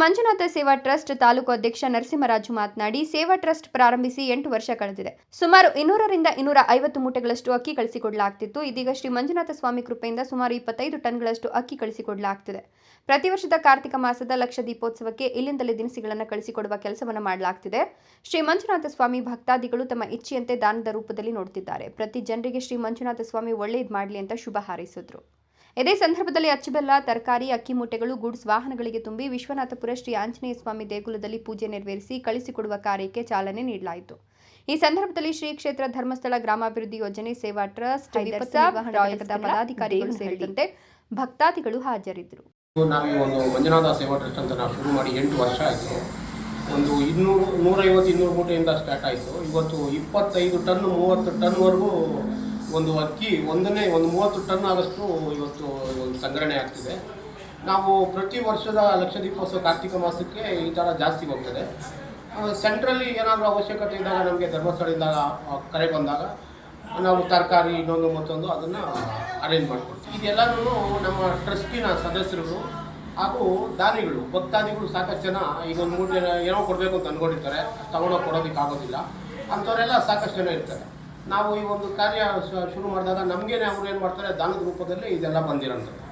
ಮಂಜುನಾಥ ಸೇವಾ ಟ್ರಸ್ಟ್ ತಾಲೂಕು ಅಧ್ಯಕ್ಷ ನರಸಿಂಹರಾಜು ಮಾತನಾಡಿ, ಸೇವಾ ಟ್ರಸ್ಟ್ ಪ್ರಾರಂಭಿಸಿ ಎಂಟು ವರ್ಷ ಕಳೆದಿದೆ. ಸುಮಾರು ಇನ್ನೂರರಿಂದ ಇನ್ನೂರ ಐವತ್ತು ಮೂಟೆಗಳಷ್ಟು ಅಕ್ಕಿ ಕಳಿಸಿಕೊಡಲಾಗ್ತಿತ್ತು. ಇದೀಗ ಶ್ರೀ ಮಂಜುನಾಥ ಸ್ವಾಮಿ ಕೃಪೆಯಿಂದ ಸುಮಾರು ಇಪ್ಪತ್ತೈದು ಟನ್ಗಳಷ್ಟು ಅಕ್ಕಿ ಕಳಿಸಿಕೊಡಲಾಗ್ತಿದೆ. ಪ್ರತಿ ವರ್ಷದ ಕಾರ್ತಿಕ ಮಾಸದ ಲಕ್ಷ ದೀಪೋತ್ಸವಕ್ಕೆ ಇಲ್ಲಿಂದಲೇ ದಿನಸಿಗಳನ್ನು ಕಳಿಸಿಕೊಡುವ ಕೆಲಸವನ್ನು ಮಾಡಲಾಗ್ತಿದೆ. ಶ್ರೀ ಮಂಜುನಾಥ ಸ್ವಾಮಿ ಭಕ್ತಾದಿಗಳು ತಮ್ಮ ಇಚ್ಛೆಯಂತೆ ದಾನದ ರೂಪದಲ್ಲಿ ನೋಡುತ್ತಿದ್ದಾರೆ ಪ್ರತಿ ಜನರಿಗೆ ಶ್ರೀ ಮಂಜುನಾಥ ಸ್ವಾಮಿ ಒಳ್ಳೆಯದು ಮಾಡಲಿ ಅಂತ ಶುಭ ಹಾರೈಸಿದ್ರು. ಇದೇ ಸಂದರ್ಭದಲ್ಲಿ ಅಚ್ಚಬೆಲ್ಲ ತರಕಾರಿ ಅಕ್ಕಿ ಮೂಟೆಗಳು ಗೂಡ್ಸ್ ವಾಹನಗಳಿಗೆ ತುಂಬಿ ವಿಶ್ವನಾಥಪುರ ಶ್ರೀ ಆಂಜನೇಯ ಸ್ವಾಮಿ ದೇಗುಲದಲ್ಲಿ ಪೂಜೆ ನೆರವೇರಿಸಿ ಕಳಿಸಿಕೊಡುವ ಕಾರ್ಯಕ್ಕೆ ಚಾಲನೆ ನೀಡಲಾಯಿತು. ಈ ಸಂದರ್ಭದಲ್ಲಿ ಶ್ರೀ ಕ್ಷೇತ್ರ ಧರ್ಮಸ್ಥಳ ಗ್ರಾಮಾಭಿವೃದ್ಧಿ ಯೋಜನೆ ಸೇವಾ ಟ್ರಸ್ಟ್ ಪದಾಧಿಕಾರಿಗಳು ಸೇರಿದಂತೆ ಭಕ್ತಾದಿಗಳು ಹಾಜರಿದ್ದರು. ನಾವು ಒಂದು ಮಂಜುನಾಥ ಸೇವಾ ಟ್ರಸ್ಟ್ ಅಂತ ನಾವು ಶುರು ಮಾಡಿ ಎಂಟು ವರ್ಷ ಆಯಿತು. ಒಂದು ಇನ್ನೂರು ನೂರೈವತ್ತು ಇನ್ನೂರು ಮೂಟೆಯಿಂದ ಸ್ಟಾರ್ಟ್ ಆಯಿತು. ಇವತ್ತು ಇಪ್ಪತ್ತೈದು ಟನ್ ಮೂವತ್ತು ಟನ್ವರೆಗೂ ಒಂದು ಅಕ್ಕಿ ಒಂದನೇ ಒಂದು ಮೂವತ್ತು ಟನ್ ಆದಷ್ಟು ಇವತ್ತು ಒಂದು ಸಂಗ್ರಹಣೆ ಆಗ್ತಿದೆ. ನಾವು ಪ್ರತಿ ವರ್ಷದ ಲಕ್ಷ ದೀಪೋತ್ಸವ ಕಾರ್ತಿಕ ಮಾಸಕ್ಕೆ ಈ ಥರ ಜಾಸ್ತಿ ಹೋಗ್ತದೆ. ಸೆಂಟ್ರಲ್ಲಿ ಏನಾದರೂ ಅವಶ್ಯಕತೆ ಇದ್ದಾಗ ನಮಗೆ ಧರ್ಮಸ್ಥಳದಿಂದ ಕರೆ ಬಂದಾಗ ನಾವು ತರಕಾರಿ ಇನ್ನೊಂದು ಮತ್ತೊಂದು ಅದನ್ನು ಅರೇಂಜ್ ಮಾಡ್ಕೊಡ್ತೀವಿ. ಇದೆಲ್ಲರೂ ನಮ್ಮ ಟ್ರಸ್ಟಿನ ಸದಸ್ಯರು ಹಾಗೂ ದಾನಿಗಳು, ಭಕ್ತಾದಿಗಳು ಸಾಕಷ್ಟು ಜನ ಈಗ ಒಂದು ಮೂಟೆ ಏನೋ ಕೊಡಬೇಕು ಅಂತ ಅಂದ್ಕೊಂಡಿರ್ತಾರೆ ತಗೊಂಡೋಗಿ ಕೊಡೋದಕ್ಕೆ ಆಗೋದಿಲ್ಲ. ಅಂಥವರೆಲ್ಲ ಸಾಕಷ್ಟು ಜನ ಇರ್ತಾರೆ. ನಾವು ಈ ಒಂದು ಕಾರ್ಯ ಶುರು ಮಾಡಿದಾಗ ನಮಗೇನೆ ಅವ್ರು ಏನು ಮಾಡ್ತಾರೆ, ದಾನದ ರೂಪದಲ್ಲಿ ಇದೆಲ್ಲ ಬಂದಿರೋಂಥದ್ದು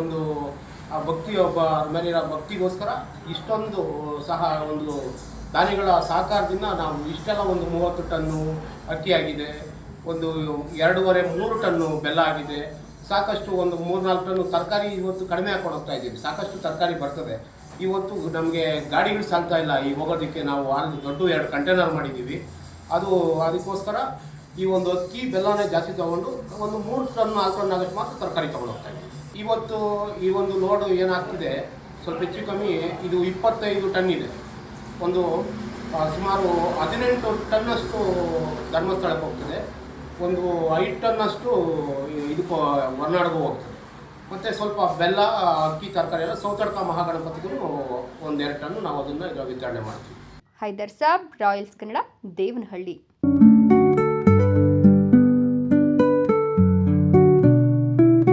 ಒಂದು, ಆ ಭಕ್ತಿ ಒಬ್ಬ ಮೇಲಿರೋ ಭಕ್ತಿಗೋಸ್ಕರ ಇಷ್ಟೊಂದು, ಸಹ ಒಂದು ದಾನಿಗಳ ಸಹಕಾರದಿಂದ ನಾವು ಇಷ್ಟೆಲ್ಲ ಒಂದು ಮೂವತ್ತು ಟನ್ನು ಅಕ್ಕಿ ಆಗಿದೆ, ಒಂದು ಎರಡೂವರೆ ಮೂರು ಟನ್ನು ಬೆಲ್ಲ ಆಗಿದೆ. ಸಾಕಷ್ಟು ಒಂದು ಮೂರ್ನಾಲ್ಕು ಟನ್ನು ತರಕಾರಿ ಇವತ್ತು ಕಡಿಮೆ ಹಾಕೊಂಡು ಹೋಗ್ತಾ ಇದ್ದೀವಿ. ಸಾಕಷ್ಟು ತರಕಾರಿ ಬರ್ತದೆ. ಇವತ್ತು ನಮಗೆ ಗಾಡಿಗಳು ಸಾಲ್ತಾ ಇಲ್ಲ. ಈ ಹೋಗೋದಕ್ಕೆ ನಾವು ಆರು ದೊಡ್ಡ ಎರಡು ಕಂಟೈನರ್ ಮಾಡಿದ್ದೀವಿ. ಅದು, ಅದಕ್ಕೋಸ್ಕರ ಈ ಒಂದು ಅಕ್ಕಿ ಬೆಲ್ಲನೇ ಜಾಸ್ತಿ ತಗೊಂಡು ಒಂದು ಮೂರು ಟನ್, ನಾಲ್ಕು ಟನ್ ಆಗಷ್ಟು ಮಾತ್ರ ತರಕಾರಿ ತೊಗೊಂಡು ಹೋಗ್ತಾ ಇವತ್ತು ಈ ಒಂದು ಲೋಡು ಏನಾಗ್ತಿದೆ, ಸ್ವಲ್ಪ ಹೆಚ್ಚು ಕಮ್ಮಿ ಇದು ಇಪ್ಪತ್ತೈದು ಟನ್ ಇದೆ. ಒಂದು ಸುಮಾರು ಹದಿನೆಂಟು ಟನ್ನಷ್ಟು ಧರ್ಮಸ್ಥಳಕ್ಕೆ ಹೋಗ್ತದೆ. ಒಂದು ಐದು ಟನ್ನಷ್ಟು ಇದಕ್ಕೆ ಹೊರನಾಡಿಗೂ ಹೋಗ್ತದೆ. ಮತ್ತು ಸ್ವಲ್ಪ ಬೆಲ್ಲ, ಅಕ್ಕಿ, ತರಕಾರಿ ಎಲ್ಲ ಸೌತಡ್ಕ ಮಹಾಗಣಪತಿಗೂ ಒಂದೆರಡು ಟನ್ನು ನಾವು ಅದನ್ನು ವಿತರಣೆ ಮಾಡ್ತೀವಿ. ಹೈದರ್ ಸಾಬ್ ರಾಯಲ್ಸ್ ಕನ್ನಡ ದೇವನಹಳ್ಳಿ.